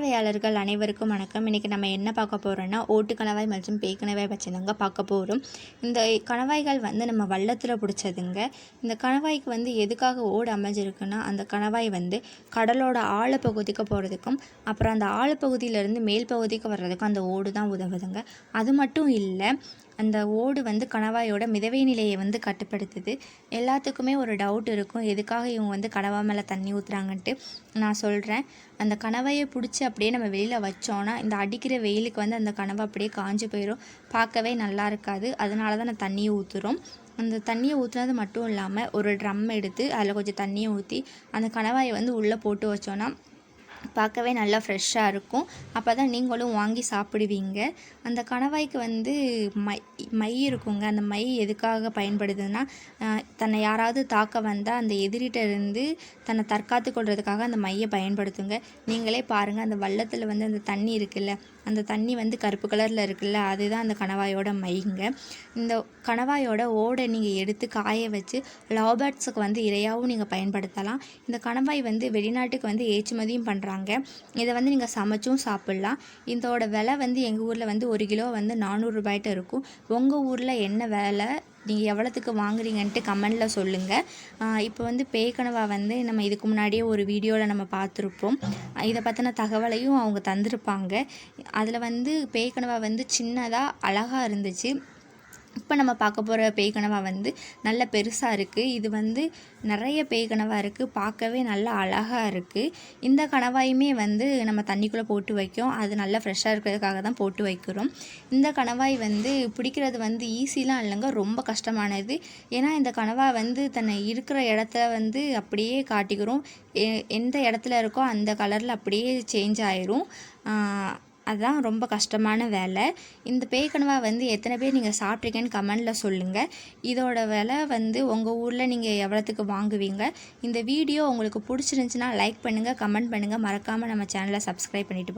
பார்வையாளர்கள் அனைவருக்கும் வணக்கம். இன்றைக்கி நம்ம என்ன பார்க்க போகிறோன்னா ஓட்டு கணவாய் மற்றும் பேய் கணவாய் பற்றி தாங்க பார்க்க போகிறோம் இந்த கணவாய்கள் வந்து நம்ம வள்ளத்தில் பிடிச்சதுங்க. இந்த கணவாய்க்கு வந்து எதுக்காக ஓடு அமைஞ்சிருக்குன்னா அந்த கணவாய் வந்து கடலோட ஆழப்பகுதிக்கு போகிறதுக்கும் அப்புறம் அந்த ஆழப்பகுதியிலேருந்து மேல் பகுதிக்கு வர்றதுக்கும் அந்த ஓடு தான் உதவுதுங்க. அது மட்டும் இல்லை அந்த ஓடு வந்து கணவாயோட மிதவை நிலையை வந்து கட்டுப்படுத்துது. எல்லாத்துக்குமே ஒரு டவுட் இருக்கும். எதுக்காக இவங்க வந்து கணவா மேலே தண்ணி ஊற்றுறாங்கன்ட்டு நான் சொல்கிறேன் அந்த கணவாயை பிடிச்சி அப்படியே நம்ம வெளியில் வச்சோன்னா இந்த அடிக்கிற வெயிலுக்கு வந்து அந்த கனவை அப்படியே காஞ்சி போயிடும் பார்க்கவே நல்லா இருக்காது. அதனால தான் நான் தண்ணியை ஊற்றுறோம் அந்த தண்ணியை ஊற்றுனது மட்டும் இல்லாமல் ஒரு ட்ரம் எடுத்து அதில் கொஞ்சம் தண்ணியை ஊற்றி அந்த கணவாயை வந்து உள்ளே போட்டு வச்சோன்னா பார்க்கவே நல்லா ஃப்ரெஷ்ஷாக இருக்கும். அப்போ தான் நீங்களும் வாங்கி சாப்பிடுவீங்க. அந்த கணவாய்க்கு வந்து மை மை இருக்குங்க. அந்த மை எதுக்காக பயன்படுதுன்னா தன்னை யாராவது தாக்க வந்தால் அந்த எதிரிட்ட இருந்து தன்னை தற்காத்து கொள்றதுக்காக அந்த மையை பயன்படுத்துங்க. நீங்களே பாருங்கள் அந்த வள்ளத்தில் வந்து அந்த தண்ணி இருக்குல்ல அந்த தண்ணி வந்து கருப்பு கலரில் இருக்குல்ல அதுதான் அந்த கணவாயோட மைங்க. இந்த கணவாயோட ஓடை நீங்கள் எடுத்து காய வச்சு லவ் பேர்ட்ஸுக்கு வந்து இரையாகவும் நீங்கள் பயன்படுத்தலாம். இந்த கணவாய் வந்து வெளிநாட்டுக்கு வந்து ஏற்றுமதியும் பண்ணுறாங்க பண்ணுறாங்க இதை வந்து நீங்கள் சமைச்சும் சாப்பிட்லாம். இதோட விலை வந்து எங்கள் ஊரில் வந்து ஒரு கிலோ வந்து நானூறுரூபாய்ட்டு இருக்கும். உங்கள் ஊரில் என்ன விலை? நீங்கள் எவ்வளோத்துக்கு வாங்குறீங்கன்ட்டு கமெண்டில் சொல்லுங்கள் இப்போ வந்து பேய்கனவா வந்து நம்ம இதுக்கு முன்னாடியே ஒரு வீடியோவில் நம்ம பார்த்துருப்போம். இதை பற்றின தகவலையும் அவங்க தந்திருப்பாங்க. அதில் வந்து பேய்கனவா வந்து சின்னதாக அழகாக இருந்துச்சு. இப்போ நம்ம பார்க்க போகிற பேய் கனவா வந்து நல்ல பெருசாக இருக்குது இது வந்து நிறைய பேய்கனவாக இருக்குது பார்க்கவே நல்லா அழகாக இருக்குது இந்த கணவாயுமே வந்து நம்ம தண்ணிக்குள்ளே போட்டு வைக்கும். அது நல்லா ஃப்ரெஷ்ஷாக இருக்கிறதுக்காக தான் போட்டு வைக்கிறோம். இந்த கணவாய் வந்து பிடிக்கிறது வந்து ஈஸிலாம் இல்லைங்க. ரொம்ப கஷ்டமானது. ஏன்னா இந்த கணவா வந்து தன்னை இருக்கிற இடத்த வந்து அப்படியே காட்டிக்கிறோம். எந்த இடத்துல இருக்கோ அந்த கலரில் அப்படியே சேஞ்ச் ஆயிரும். அதுதான் ரொம்ப கஷ்டமான வேலை. இந்த பேய்கனவா வந்து எத்தனை பேர் நீங்கள் சாப்பிட்ருக்கேன்னு கமெண்டில் சொல்லுங்கள் இதோட விலை வந்து உங்கள் ஊரில் நீங்கள் எவ்வளோத்துக்கு வாங்குவீங்க? இந்த வீடியோ உங்களுக்கு பிடிச்சிருந்துச்சின்னா லைக் பண்ணுங்கள் கமெண்ட் பண்ணுங்கள் மறக்காமல் நம்ம சேனலை சப்ஸ்கிரைப் பண்ணிவிட்டு